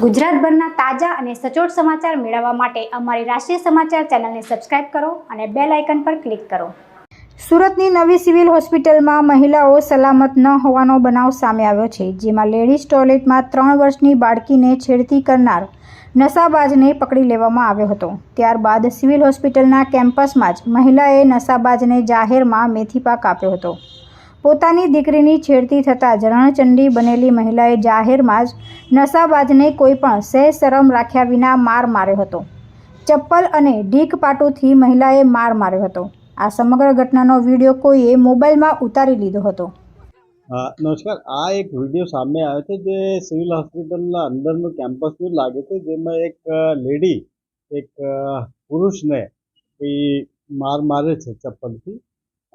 ગુજરાતભરના તાજા અને સચોટ સમાચાર મેળવવા માટે અમારી રાષ્ટ્રીય સમાચાર ચેનલને સબસ્ક્રાઇબ કરો અને બેલ આઇકન પર ક્લિક કરો. સુરતની નવી સિવિલ હોસ્પિટલમાં મહિલાઓ સલામત ન હોવાનો બનાવ સામે આવ્યો છે, જેમાં લેડીઝ ટોયલેટમાં ત્રણ વર્ષની બાળકીને છેડતી કરનાર નશાબાજને પકડી લેવામાં આવ્યો હતો. ત્યારબાદ સિવિલ હોસ્પિટલના કેમ્પસમાં જ મહિલાએ નશાબાજને જાહેરમાં મેથીપાક આપ્યો હતો. પોતાની દીકરીની છેડતી થતાં જરણચંડી બનેલી મહિલાએ જાહેરમાં જ નશાબાજને કોઈ પણ સહેજ શરમ રાખ્યા વિના માર માર્યો હતો. ચપ્પલ અને ઢીક પાટુથી મહિલાએ માર માર્યો હતો. આ સમગ્ર ઘટનાનો વીડિયો કોઈએ મોબાઈલમાં ઉતારી લીધો હતો. નમસ્કાર. આ એક વીડિયો સામે આવ્યો છે જે સિવિલ હોસ્પિટલના અંદરનું કેમ્પસનું લાગે છે, જેમાં એક લેડી એક પુરુષને માર મારે છે ચપ્પલથી.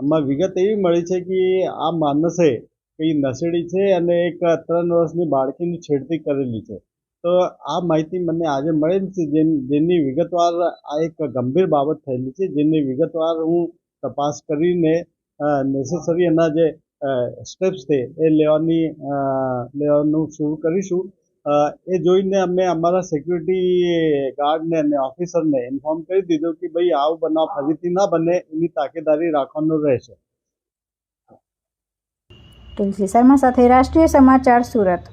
આમાં વિગત એવી મળી છે કે આ માણસે કોઈ નશેડી છે અને એક ત્રણ વર્ષની બાળકીની છેડતી કરેલી છે. તો આ માહિતી મને આજે મળેલી છે જેન વિગતવાર આ એક ગંભીર બાબત થયેલી છે, જેની વિગતવાર હું તપાસ કરીને નેસેસરી એના જે સ્ટેપ્સ છે એ લેવાની લેવાનું શરૂ કરીશું. એ જોઈને અમે અમારા સિક્યુરિટી ગાર્ડને અને ઓફિસરને ઇન્ફોર્મ કરી દીધો કે ભાઈ આવું બનાવ ફરીથી ના બને, એની તાકેદારી રાખવાનું રહેશે. તુલસી શર્મા સાથે રાષ્ટ્રીય સમાચાર સુરત.